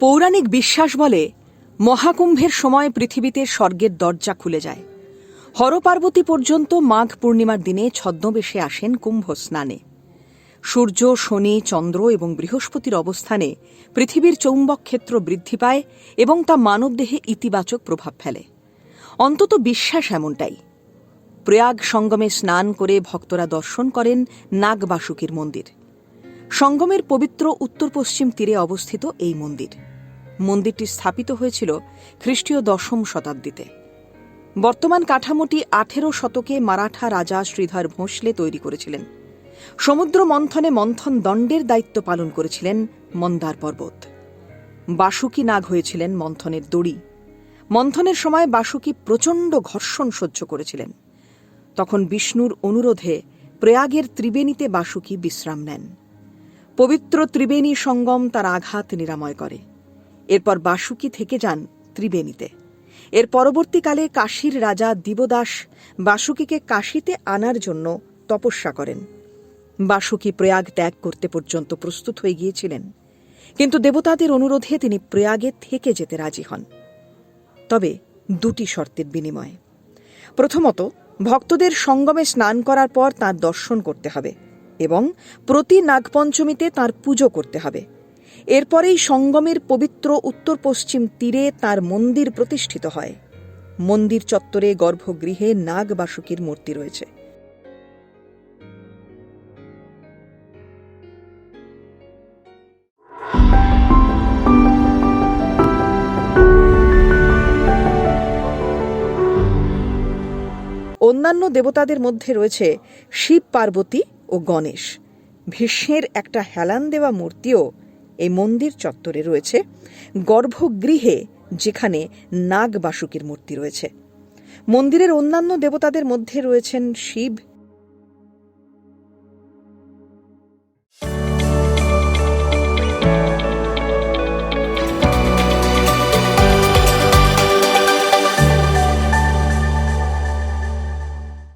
পৌরাণিক বিশ্বাস বলে, মহাকুম্ভের সময় পৃথিবীতে স্বর্গের দরজা খুলে যায়। হরপার্বতী পর্যন্ত মাঘ পূর্ণিমার দিনে ছদ্মবেশে আসেন কুম্ভ স্নানে সূর্য, শনি, চন্দ্র এবং বৃহস্পতির অবস্থানে পৃথিবীর চৌম্বক ক্ষেত্র বৃদ্ধি পায় এবং তা মানবদেহে ইতিবাচক প্রভাব ফেলে। অন্তত বিশ্বাস এমনটাই। প্রয়াগ সঙ্গমে স্নান করে ভক্তরা দর্শন করেন নাগবাসুকীর মন্দির। সঙ্গমের পবিত্র উত্তর পশ্চিম তীরে অবস্থিত এই মন্দির। মন্দিরটি স্থাপিত হয়েছিল খ্রিস্টীয় দশম শতাব্দীতে। বর্তমান কাঠামোটি আঠেরো শতকে মারাঠা রাজা শ্রীধর ভোঁসলে তৈরি করেছিলেন। সমুদ্র মন্থনে মন্থন দণ্ডের দায়িত্ব পালন করেছিলেন মন্দার পর্বত। বাসুকি নাগ হয়েছিলেন মন্থনের দড়ি। মন্থনের সময় বাসুকি প্রচণ্ড ঘর্ষণ সহ্য করেছিলেন। তখন বিষ্ণুর অনুরোধে প্রয়াগের ত্রিবেণীতে বাসুকি বিশ্রাম নেন। পবিত্র ত্রিবেণী সঙ্গম তার আঘাত নিরাময় করে। এরপর বাসুকি থেকে যান ত্রিবেণীতে। এর পরবর্তীকালে কাশীর রাজা দিবদাস বাসুকিকে কাশীতে আনার জন্য তপস্যা করেন। বাসুকি প্রয়াগ ত্যাগ করতে পর্যন্ত প্রস্তুত হয়ে গিয়েছিলেন। কিন্তু দেবতাদের অনুরোধে তিনি প্রয়াগে থেকে যেতে রাজি হন। তবে দুটি শর্তের বিনিময়ে। প্রথমত, ভক্তদের সঙ্গমে স্নান করার পর তার দর্শন করতে হবে। এবং প্রতি নাগপঞ্চমীতে তার পুজো করতে হবে। এরপরেই সঙ্গমের পবিত্র উত্তর পশ্চিম তীরে তার মন্দির প্রতিষ্ঠিত হয়। মন্দির চত্বরে গর্ভগৃহে নাগ বাসুকীর মূর্তি রয়েছে। অন্যান্য দেবতাদের মধ্যে রয়েছে শিব পার্বতী ও গণেশ। ভীষ্মের একটা হেলান দেওয়া মূর্তিও এই মন্দির চত্বরে রয়েছে। গর্ভগৃহে যেখানে নাগ বাসুকীর মূর্তি রয়েছে। মন্দিরের অন্যান্য দেবতাদের মধ্যে রয়েছেন শিব।